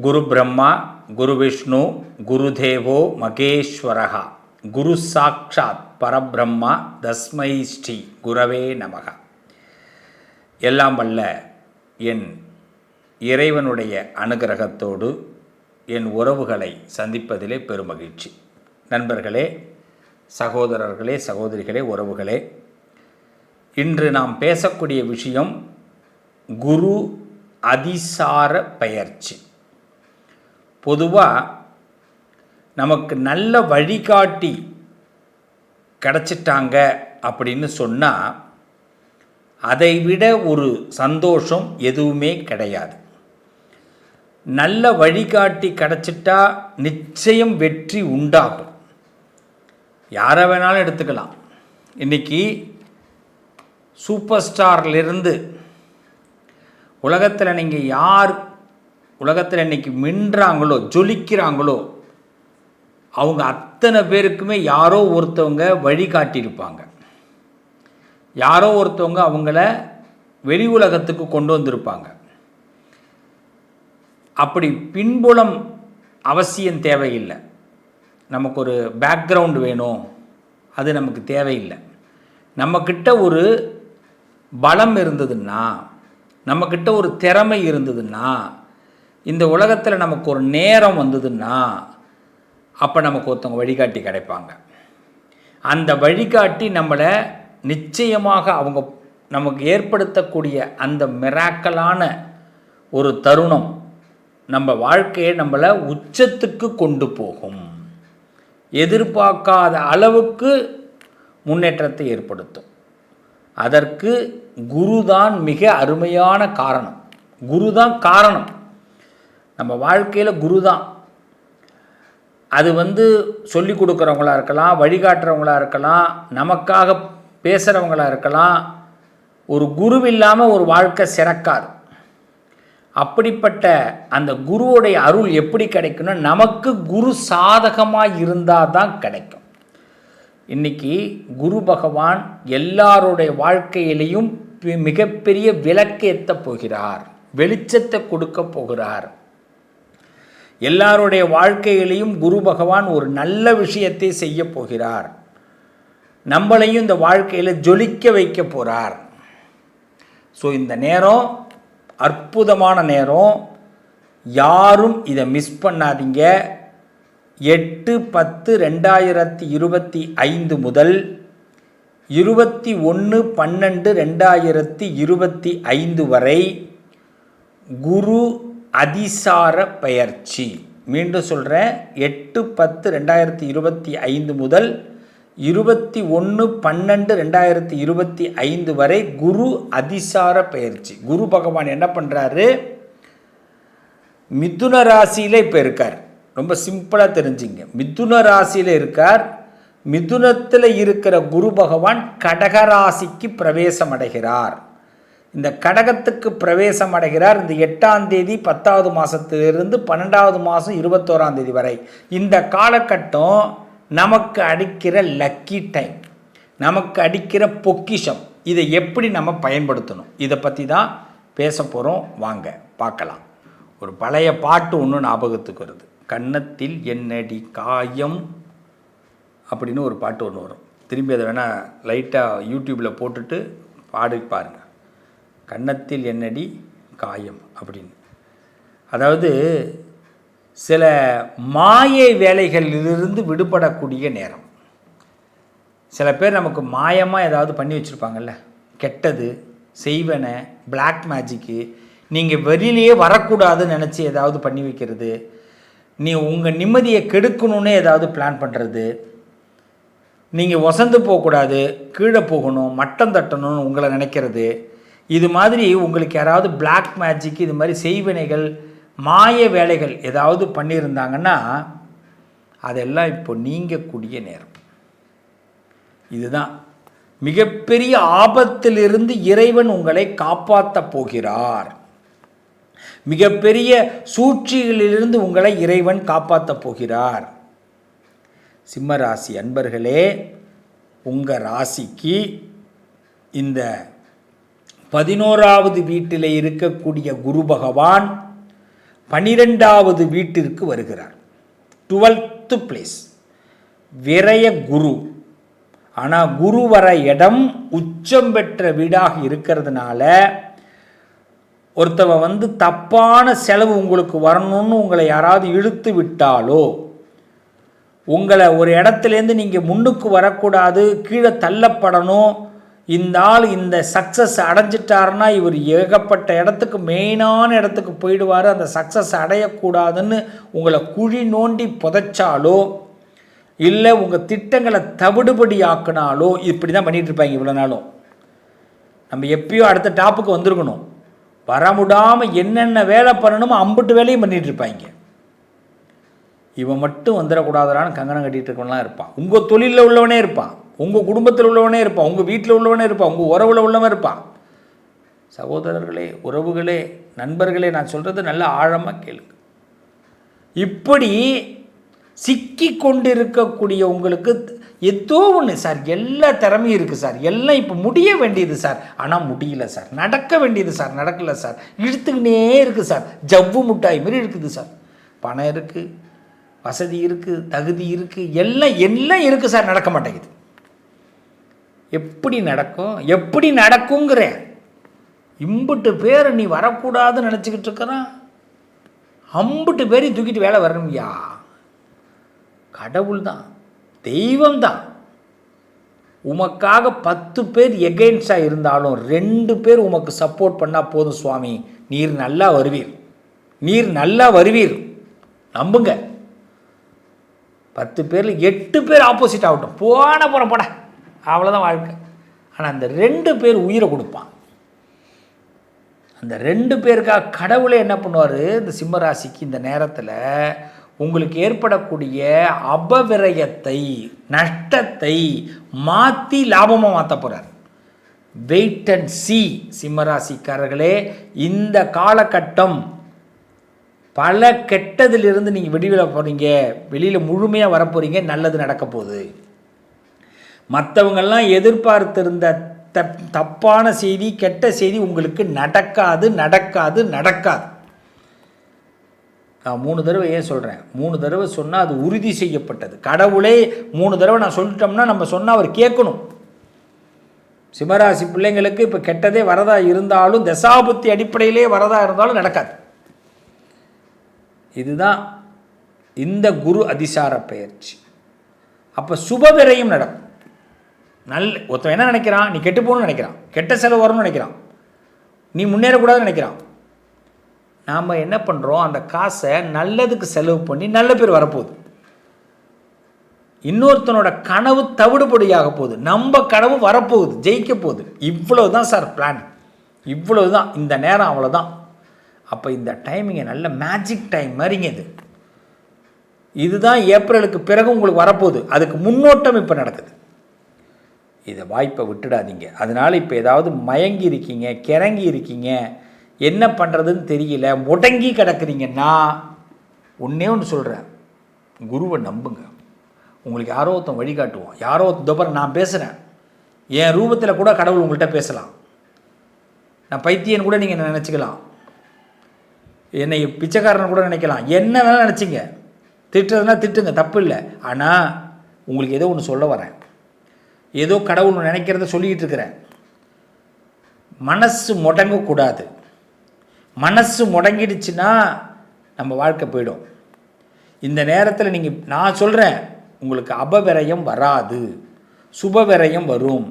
குரு பிரம்மா குரு விஷ்ணு குரு தேவோ மகேஸ்வரகா குரு சாட்சாத் பரபிரம்மா தஸ்மை ஸ்ரீ குரவே நமக. எல்லாம் வல்ல என் இறைவனுடைய அனுகிரகத்தோடு என் உறவுகளை சந்திப்பதிலே பெருமகிழ்ச்சி. நண்பர்களே சகோதரர்களே சகோதரிகளே உறவுகளே இன்று நாம் பேசக்கூடிய விஷயம் குரு அதிசார பெயர்ச்சி. பொதுவாக நமக்கு நல்ல வழிகாட்டி கிடச்சிட்டாங்க அப்படின்னு சொன்னால் அதை விட ஒரு சந்தோஷம் எதுவுமே கிடையாது. நல்ல வழிகாட்டி கிடச்சிட்டா நிச்சயம் வெற்றி உண்டாகும். யாரை வேணாலும் எடுத்துக்கலாம். இன்றைக்கி சூப்பர் ஸ்டார்லேருந்து உலகத்தில் நீங்கள் யார் உலகத்தில் இன்றைக்கி மின்றாங்களோ ஜொலிக்கிறாங்களோ அவங்க அத்தனை பேருக்குமே யாரோ ஒருத்தவங்க வழிகாட்டியிருப்பாங்க யாரோ ஒருத்தவங்க அவங்கள வெளி உலகத்துக்கு கொண்டு வந்திருப்பாங்க. அப்படி பின்புலம் அவசியம் தேவையில்லை. நமக்கு ஒரு பேக்ரவுண்ட் வேணும். அது நமக்கு தேவையில்லை. நம்மக்கிட்ட ஒரு பலம் இருந்ததுன்னா நம்மக்கிட்ட ஒரு திறமை இருந்ததுன்னா இந்த உலகத்தில் நமக்கு ஒரு நேரம் வந்ததுன்னா அப்போ நமக்கு ஒருத்தவங்க வழிகாட்டி கிடைப்பாங்க. அந்த வழிகாட்டி நம்மளை நிச்சயமாக அவங்க நமக்கு ஏற்படுத்தக்கூடிய அந்த மிராக்கலான ஒரு தருணம் நம்ம வாழ்க்கையை நம்மளை உச்சத்துக்கு கொண்டு போகும். எதிர்பார்க்காத அளவுக்கு முன்னேற்றத்தை ஏற்படுத்தும். அதற்கு குரு தான் மிக அருமையான காரணம். குரு தான் காரணம். நம்ம வாழ்க்கையில் குரு தான் அது வந்து சொல்லி கொடுக்குறவங்களாக இருக்கலாம் வழிகாட்டுறவங்களாக இருக்கலாம் நமக்காக பேசுகிறவங்களாக இருக்கலாம். ஒரு குரு இல்லாமல் ஒரு வாழ்க்கை சிறக்காது. அப்படிப்பட்ட அந்த குருவுடைய அருள் எப்படி கிடைக்கும்னா நமக்கு குரு சாதகமாக இருந்தால் தான் கிடைக்கும். இன்னைக்கு குரு பகவான் எல்லாருடைய வாழ்க்கையிலையும் மிகப்பெரிய விளக்கேற்ற போகிறார். வெளிச்சத்தை கொடுக்க போகிறார். எல்லாருடைய வாழ்க்கையிலையும் குரு பகவான் ஒரு நல்ல விஷயத்தை செய்ய போகிறார். நம்மளையும் இந்த வாழ்க்கையில் ஜொலிக்க வைக்க போகிறார் ஸோ இந்த நேரம் அற்புதமான நேரம். யாரும் இதை மிஸ் பண்ணாதீங்க. எட்டு பத்து ரெண்டாயிரத்தி இருபத்தி ஐந்து முதல் இருபத்தி ஒன்று பன்னெண்டு ரெண்டாயிரத்தி இருபத்தி ஐந்து வரை குரு அதிசார பெயர்ச்சி. மீண்டும் சொல்கிறேன் எட்டு பத்து ரெண்டாயிரத்தி இருபத்தி ஐந்து முதல் இருபத்தி ஒன்று பன்னெண்டு ரெண்டாயிரத்தி இருபத்தி ஐந்து வரை குரு அதிசார பயிற்சி குரு பகவான் என்ன பண்ணுறாரு மிதுன ராசியில் இப்போ இருக்கார். ரொம்ப சிம்பிளாக தெரிஞ்சுங்க. மிதுன ராசியில் இருக்கார். மிதுனத்தில் இருக்கிற குரு பகவான் கடக ராசிக்கு பிரவேசம் அடைகிறார். இந்த கடகத்துக்கு பிரவேசம் அடைகிறார் இந்த எட்டாம் தேதி பத்தாவது மாதத்திலிருந்து பன்னெண்டாவது மாதம் இருபத்தோராம் தேதி வரை. இந்த காலகட்டம் நமக்கு அடிக்கிற லக்கி டைம் நமக்கு அடிக்கிற பொக்கிஷம். இதை எப்படி நம்ம பயன்படுத்தணும்? இதை பற்றி தான் பேச போகிறோம் வாங்க பார்க்கலாம். ஒரு பழைய பாட்டு ஒன்று ஞாபகத்துக்கு வருது. கன்னத்தில் என்னடி காயம் அப்படின்னு ஒரு பாட்டு ஒன்று வரும். திரும்பி அதை வேணால் லைட்டாக யூடியூப்பில் போட்டுட்டு பாடி பாருங்கள் கன்னத்தில் என்னடி காயம் அப்படின்னு. அதாவது சில மாயை வேலைகளிலிருந்து விடுபடக்கூடிய நேரம். சில பேர் நமக்கு மாயமாக ஏதாவது பண்ணி வச்சுருப்பாங்கல்ல. கெட்டது செய்வன பிளாக் மேஜிக்கு நீங்கள் வெளியிலேயே வரக்கூடாதுன்னு நினச்சி ஏதாவது பண்ணி வைக்கிறது. நீ உங்கள் நிம்மதியை கெடுக்கணும்னு ஏதாவது பிளான் பண்ணுறது நீங்கள் வசந்து போகக்கூடாது கீழே போகணும் மட்டம் தட்டணும்னு உங்களை நினைக்கிறது. இது மாதிரி உங்களுக்கு யாராவது பிளாக் மேஜிக் இது மாதிரி செய்வினைகள் மாய வேலைகள் ஏதாவது பண்ணியிருந்தாங்கன்னா அதெல்லாம் இப்போ நீங்கக்கூடிய நேரம். இதுதான். மிகப்பெரிய ஆபத்திலிருந்து இறைவன் உங்களை காப்பாற்றப் போகிறார். மிகப்பெரிய சூழ்ச்சிகளிலிருந்து உங்களை இறைவன் காப்பாற்றப் போகிறார். சிம்ம ராசி அன்பர்களே உங்கள் ராசிக்கு இந்த பதினோராவது வீட்டில் இருக்கக்கூடிய குரு பகவான் பனிரெண்டாவது வீட்டிற்கு வருகிறார். டுவெல்த்து பிளேஸ் விரய குரு. ஆனால் குரு வர இடம் உச்சம் பெற்ற வீடாக இருக்கிறதுனால ஒருத்தவன் வந்து தப்பான செலவு உங்களுக்கு வரணும்னு உங்களை யாராவது இழுத்து விட்டாலோ உங்களை ஒரு இடத்துலேருந்து நீங்கள் முன்னுக்கு வரக்கூடாது கீழே தள்ளப்படணும் இந்த ஆள் இந்த சக்ஸஸ் அடைஞ்சிட்டாருன்னா இவர் ஏகப்பட்ட இடத்துக்கு மெயினான இடத்துக்கு போயிடுவார். அந்த சக்ஸஸ் அடையக்கூடாதுன்னு உங்களை குழி நோண்டி புதைச்சாலோ இல்லை உங்கள் திட்டங்களை தவிடுபடி ஆக்கினாலோ இப்படி தான் பண்ணிகிட்டு இருப்பாங்க இவ்வளோ நாளும். நம்ம எப்பயோ அடுத்த டாப்புக்கு வந்திருக்கணும். வர முடாமல் என்னென்ன வேலை பண்ணணுமோ அம்புட்டு வேலையும் பண்ணிகிட்டு இருப்பாங்க. இவன் மட்டும் வந்துடக்கூடாதான்னு கங்கணம் கட்டிகிட்டு இருக்கவன்லாம் இருப்பான். உங்கள் தொழிலில் உள்ளவனே இருப்பான். உங்கள் குடும்பத்தில் உள்ளவனே இருப்பான் உங்கள் வீட்டில் உள்ளவனே இருப்பான் உங்கள் உறவில் உள்ளவன் இருப்பான். சகோதரர்களே உறவுகளே நண்பர்களே நான் சொல்கிறது நல்ல ஆழமாக கேளுங்க. இப்படி சிக்கி கொண்டு இருக்கக்கூடிய உங்களுக்கு ஏதோ ஒன்று சார் எல்லா திறமையும் இருக்குது சார். எல்லாம் இப்போ முடிய வேண்டியது சார். ஆனால் முடியல சார். நடக்க வேண்டியது சார். நடக்கலை சார். இழுத்துக்கினே இருக்குது சார். ஜவ்வு முட்டாய் மாரி இருக்குது சார். பணம் இருக்குது வசதி இருக்குது தகுதி இருக்குது எல்லாம் எல்லாம் இருக்குது சார். நடக்க மாட்டேங்குது. எப்படி நடக்கும் எப்படி நடக்குங்கிற இம்புட்டு பேர் நீ வரக்கூடாதுன்னு நினச்சிக்கிட்டு இருக்கிறான் அம்புட்டு பேரையும் தூக்கிட்டு வேலை வரணும்யா? கடவுள் தான் தெய்வம் தான் உமக்காக பத்து பேர் எகெயின்ஸ்டாக இருந்தாலும் ரெண்டு பேர் உமக்கு சப்போர்ட் பண்ணால் போதும் சுவாமி. நீர் நல்லா வருவீர். நீர் நல்லா வருவீர். நம்புங்க. பத்து பேரில் எட்டு பேர் ஆப்போசிட் ஆகட்டும். போன போகிற போட. அவ்வளோதான் வாழ்க்கை. ஆனால் அந்த ரெண்டு பேர் உயிரை கொடுப்பான். அந்த ரெண்டு பேருக்காக கடவுளே என்ன பண்ணுவார்? இந்த சிம்மராசிக்கு இந்த நேரத்தில் உங்களுக்கு ஏற்படக்கூடிய அபவிரயத்தை நஷ்டத்தை மாற்றி லாபமாக மாற்ற போகிறார் வெயிட் அண்ட் சி சிம்மராசிக்காரர்களே. இந்த காலகட்டம் பல கெட்டதிலிருந்து நீங்கள் வெளியில் போகிறீங்க வெளியில் முழுமையாக வரப்போகிறீங்க நல்லது நடக்க போகுது. மற்றவங்கெல்லாம் எதிர்பார்த்திருந்த தப் தப்பான செய்தி கெட்ட செய்தி உங்களுக்கு நடக்காது நடக்காது நடக்காது. நான் மூணு தடவை ஏன் சொல்கிறேன் மூணு தடவை சொன்னால் அது உறுதி செய்யப்பட்டது. கடவுளே மூணு தடவை நான் சொல்லிட்டோம்னா நம்ம சொன்னால் அவர் கேட்கணும். சிம்மராசி பிள்ளைங்களுக்கு இப்போ கெட்டதே வரதா இருந்தாலும் தசாபுத்தி அடிப்படையிலே வரதா இருந்தாலும் நடக்காது. இதுதான் இந்த குரு அதிசார பயிற்சி. அப்போ சுபவிரையும் நடக்கும். நல் ஒருத்தன் என்ன நினைக்கிறான்? நீ கெட்டு போகணும்னு நினைக்கிறான். கெட்ட செலவு வரும்னு நினைக்கிறான். நீ முன்னேறக்கூடாதுன்னு நினைக்கிறான். நாம் என்ன பண்ணுறோம் அந்த காசை நல்லதுக்கு செலவு பண்ணி நல்ல பேர் வரப்போகுது. இன்னொருத்தனோட கனவு தவிடுபடியாக போகுது. நம்ம கனவு வரப்போகுது. ஜெயிக்க போகுது. இவ்வளவு தான் சார் பிளான் இவ்வளவு தான் இந்த நேரம் அவ்வளோதான் அப்போ இந்த டைமிங்கை நல்ல மேஜிக் டைம் மாதிரிங்க இது. இதுதான் ஏப்ரலுக்கு பிறகு உங்களுக்கு வரப்போகுது. அதுக்கு முன்னோட்டம் இப்போ நடக்குது. இதை வாய்ப்பை விட்டுடாதீங்க. அதனால் இப்போ ஏதாவது மயங்கி இருக்கீங்க கிறங்கி இருக்கீங்க என்ன பண்ணுறதுன்னு தெரியல முடங்கி கிடக்குறீங்கன்னா ஒன்றே ஒன்று சொல்கிறேன் குருவை நம்புங்க. உங்களுக்கு யாரோ ஒருத்தன் வழிகாட்டுவோம் யாரோ ஒருத்தன் நான் பேசுகிறேன் என் ரூபத்தில் கூட கடவுள் உங்கள்கிட்ட பேசலாம். நான் பைத்தியன் கூட நீங்கள் நினச்சிக்கலாம்? என்னை பிச்சைக்காரன் கூட நினைக்கலாம். என்ன வேணால் நினச்சிங்க. திட்டுறதுனா திட்டுங்க தப்பு இல்லை. ஆனால் உங்களுக்கு ஏதோ ஒன்று சொல்ல வரேன். ஏதோ கடவுள் நினைக்கிறத சொல்லிக்கிட்டு இருக்கிறேன். மனசு முடங்கக்கூடாது. மனசு முடங்கிடுச்சுன்னா நம்ம வாழ்க்கை போயிடும். இந்த நேரத்தில் நீங்கள் நான் சொல்கிறேன் உங்களுக்கு அபவிரயம் வராது. சுபவிரயம் வரும்.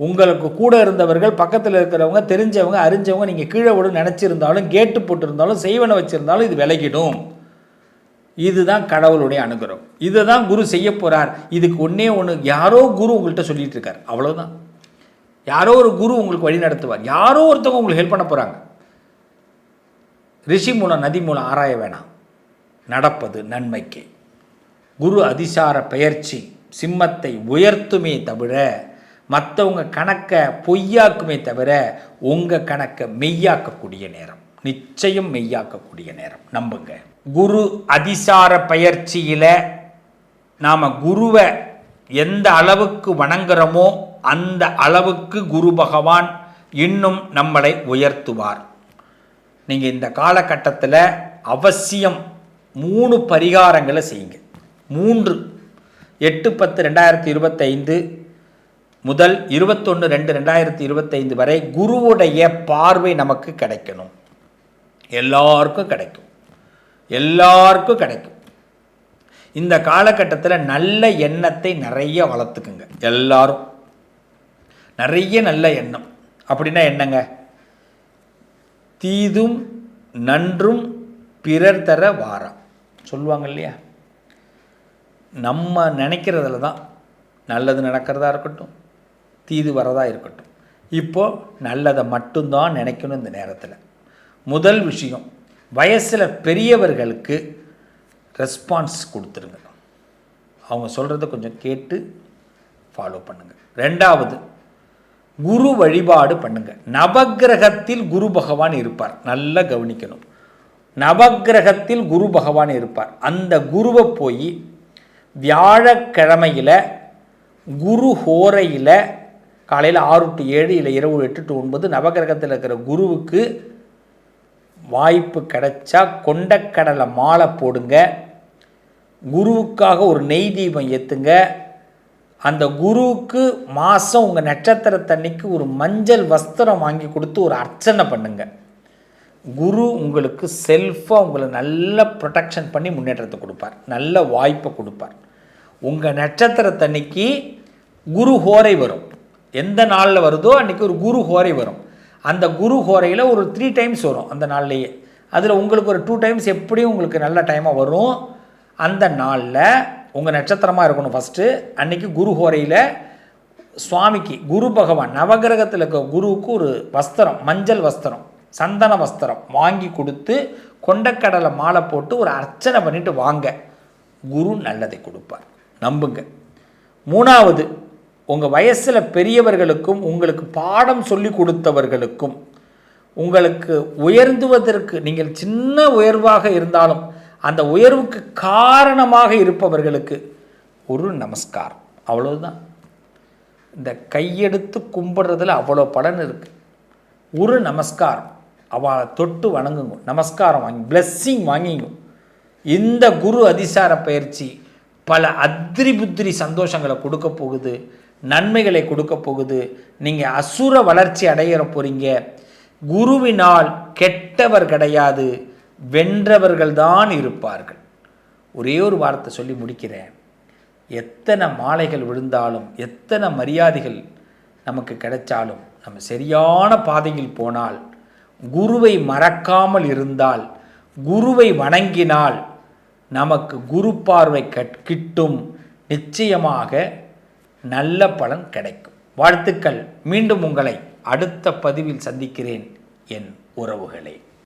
உங்களுக்கு கூட இருந்தவர்கள் பக்கத்தில் இருக்கிறவங்க தெரிஞ்சவங்க அறிஞ்சவங்க நீங்கள் கீழே விட நினச்சிருந்தாலும் கேட்டு போட்டிருந்தாலும் செய்வனை வச்சுருந்தாலும் இது விலகிடும். இதுதான் கடவுளுடைய அனுகிரகம். இதை தான் குரு செய்ய போகிறார் இதுக்கு ஒன்றே ஒன்று யாரோ குரு உங்கள்கிட்ட சொல்லிட்டு இருக்கார். அவ்வளோதான் யாரோ ஒரு குரு உங்களுக்கு வழி நடத்துவார். யாரோ ஒருத்தவங்க உங்களுக்கு ஹெல்ப் பண்ண போகிறாங்க ரிஷி மூலம் நதி மூலம் ஆராய வேணாம். நடப்பது நன்மைக்கு. குரு அதிசார பெயர்ச்சி சிம்மத்தை உயர்த்துமே தவிர மற்றவங்க கணக்கை பொய்யாக்குமே தவிர உங்கள் கணக்கை மெய்யாக்கக்கூடிய நேரம். நிச்சயம் மெய்யாக்கக்கூடிய நேரம். நம்புங்க. குரு அதிசார பயிற்சியில் நாம் குருவை எந்த அளவுக்கு வணங்குறோமோ அந்த அளவுக்கு குரு பகவான் இன்னும் நம்மளை உயர்த்துவார். நீங்கள் இந்த காலகட்டத்தில் அவசியம் மூணு பரிகாரங்களை செய்யுங்க. மூன்று. எட்டு பத்து ரெண்டாயிரத்தி இருபத்தைந்து முதல் இருபத்தொன்று ரெண்டு ரெண்டாயிரத்தி இருபத்தைந்து வரை குருவுடைய பார்வை நமக்கு கிடைக்கணும். எல்லாருக்கும் கிடைக்கும். எல்லாருக்கும் கிடைக்கும். இந்த காலகட்டத்தில் நல்ல எண்ணத்தை நிறைய வளர்த்துக்குங்க எல்லாரும். நிறைய நல்ல எண்ணம். அப்படின்னா என்னங்க? தீதும் நன்றும் பிறர் தர வாரம். சொல்லுவாங்க இல்லையா? நம்ம நினைக்கிறதுல தான் நல்லது நடக்கிறதா இருக்கட்டும் தீது வரதா இருக்கட்டும். இப்போது நல்லதை மட்டும்தான் நினைக்கணும் இந்த நேரத்தில். முதல் விஷயம் வயசில் பெரியவர்களுக்கு ரெஸ்பான்ஸ் கொடுத்துருங்க. அவங்க சொல்கிறத கொஞ்சம் கேட்டு ஃபாலோ பண்ணுங்கள் ரெண்டாவது குரு வழிபாடு பண்ணுங்கள் நவக்கிரகத்தில் குரு பகவான் இருப்பார். நல்லா கவனிக்கணும். நவக்கிரகத்தில் குரு பகவான் இருப்பார். அந்த குருவை போய் வியாழக்கிழமையில் குரு ஹோரையில் காலையில் ஆறு டு ஏழு இல்லை இரவு எட்டு டு ஒன்பது நவகிரகத்தில் இருக்கிற குருவுக்கு வாய்ப்பு கிடைச்சா கொண்டக்கடலை மாலை போடுங்க. குருவுக்காக ஒரு நெய் தீபம் ஏற்றுங்க அந்த குருவுக்கு மாதம் உங்கள் நட்சத்திரத்தன்னைக்கு ஒரு மஞ்சள் வஸ்திரம் வாங்கி கொடுத்து ஒரு அர்ச்சனை பண்ணுங்க. குரு உங்களுக்கு செல்ஃபாக உங்களை நல்ல ப்ரொடெக்ஷன் பண்ணி முன்னேற்றத்தை கொடுப்பார். நல்ல வாய்ப்பை கொடுப்பார். உங்கள் நட்சத்திரத்தன்னைக்கு குரு ஹோரை வரும். எந்த நாளில் வருதோ அன்றைக்கி ஒரு குரு ஹோரை வரும். அந்த குரு ஹோரையில் ஒரு த்ரீ டைம்ஸ் வரும் அந்த நாள்லேயே. அதில் உங்களுக்கு ஒரு டூ டைம்ஸ் எப்படியும் உங்களுக்கு நல்ல டைமாக வரும். அந்த நாளில் உங்கள் நட்சத்திரமாக இருக்கணும் ஃபஸ்ட்டு அன்றைக்கி குரு ஹோரையில் சுவாமிக்கு குரு பகவான் நவகிரகத்தில் இருக்க குருவுக்கு ஒரு வஸ்திரம் மஞ்சள் வஸ்திரம் சந்தன வஸ்திரம் வாங்கி கொடுத்து கொண்டக்கடலை மாலை போட்டு ஒரு அர்ச்சனை பண்ணிவிட்டு வாங்க. குரு நல்லதை கொடுப்பார். நம்புங்க. மூணாவது உங்கள் வயசில் பெரியவர்களுக்கும் உங்களுக்கு பாடம் சொல்லி கொடுத்தவர்களுக்கும் உங்களுக்கு உயர்ந்துவதற்கு நீங்கள் சின்ன உயர்வாக இருந்தாலும் அந்த உயர்வுக்கு காரணமாக இருப்பவர்களுக்கு ஒரு நமஸ்காரம். அவ்வளோதான் இந்த கையெடுத்து கும்பிட்றதுல அவ்வளோ பலன் இருக்குது ஒரு நமஸ்காரம். அவளை தொட்டு வணங்குங்க. நமஸ்காரம் வாங்கி பிளஸ்ஸிங் வாங்கிங்க. இந்த குரு அதிசார பயிற்சி பல அத்திரி புத்திரி சந்தோஷங்களை கொடுக்க போகுது. நன்மைகளை கொடுக்க போகுது. நீங்கள் அசுர வளர்ச்சி அடையிற போகிறீங்க குருவினால் கெட்டவர் கிடையாது. வென்றவர்கள் தான் இருப்பார்கள். ஒரே ஒரு வார்த்தை சொல்லி முடிக்கிறேன். எத்தனை மாலைகள் விழுந்தாலும் எத்தனை மரியாதைகள் நமக்கு கிடைச்சாலும் நம்ம சரியான பாதையில் போனால் குருவை மறக்காமல் இருந்தால் குருவை வணங்கினால் நமக்கு குரு பார்வை கிட்டும் நிச்சயமாக நல்ல பலன் கிடைக்கும். வாழ்த்துக்கள். மீண்டும் உங்களை அடுத்த பதிவில் சந்திக்கிறேன். என் உறவுகளே.